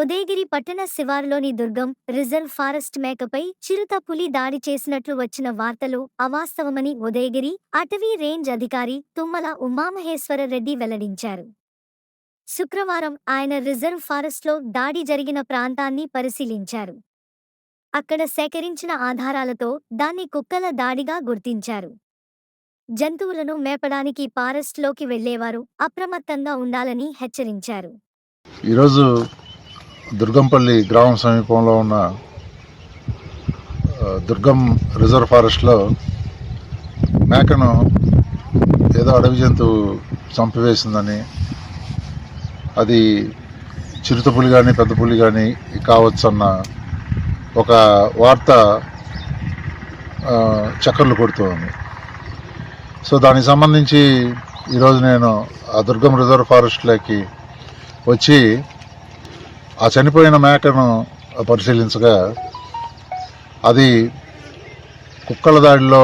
ఉదయగిరి పట్టణ శివారులోని దుర్గం reserve forest మేకపై చిరుత పులి దాడి చేసినట్లు వచ్చిన వార్తలు అవాస్తవమని ఉదయగిరి అటవీ రేంజ్ అధికారి తుమ్మల ఉమామహేశ్వర రెడ్డి వెల్లడించారు. శుక్రవారం ఆయన రిజర్వ్ ఫారెస్ట్లో దాడి జరిగిన ప్రాంతాన్ని పరిశీలించారు. అక్కడ సేకరించిన ఆధారాలతో దాన్ని కుక్కల దాడిగా గుర్తించారు. జంతువులను మేపడానికి ఫారెస్ట్లోకి వెళ్ళేవారు అప్రమత్తంగా ఉండాలని హెచ్చరించారు. ఈరోజు దుర్గంపల్లి గ్రామం సమీపంలో ఉన్న దుర్గం రిజర్వ్ ఫారెస్ట్లో మేకను ఏదో అడవి జంతువు చంపివేసిందని అది చిరుత పులి కానీ పెద్ద పులి కానీ కావచ్చన్న ఒక వార్త చక్కర్లు కొడుతోంది. సో దానికి సంబంధించి ఈరోజు నేను ఆ దుర్గం రిజర్వ్ ఫారెస్ట్లోకి వచ్చి ఆ చనిపోయిన మేకను పరిశీలించగా అది కుక్కల దాడిలో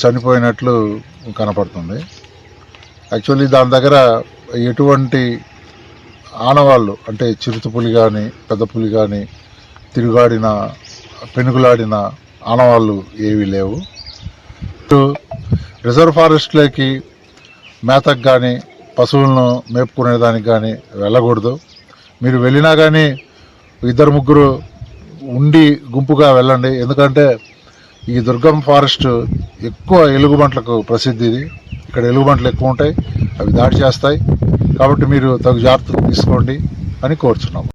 చనిపోయినట్లు కనపడుతుంది. యాక్చువల్లీ దాని దగ్గర ఎటువంటి ఆనవాళ్ళు అంటే చిరుత పులి కానీ పెద్ద పులి కానీ తిరుగాడిన పెనుగులాడిన ఆనవాళ్ళు ఏవీ లేవు. ఇటు రిజర్వ్ ఫారెస్ట్లోకి మేతకు కానీ పశువులను మేపుకునే దానికి కానీ వెళ్ళకూడదు. మీరు వెళ్ళినా కానీ ఇద్దరు ముగ్గురు ఉండి గుంపుగా వెళ్ళండి. ఎందుకంటే ఈ దుర్గం ఫారెస్ట్ ఎక్కువ ఎలుగుబంట్లకు ప్రసిద్ధి ఇది. ఇక్కడ ఎలుగుబంట్లు ఎక్కువ ఉంటాయి అవి దాడి చేస్తాయి. కాబట్టి మీరు తగు జాగ్రత్తలు తీసుకోండి అని కోరుచున్నాము.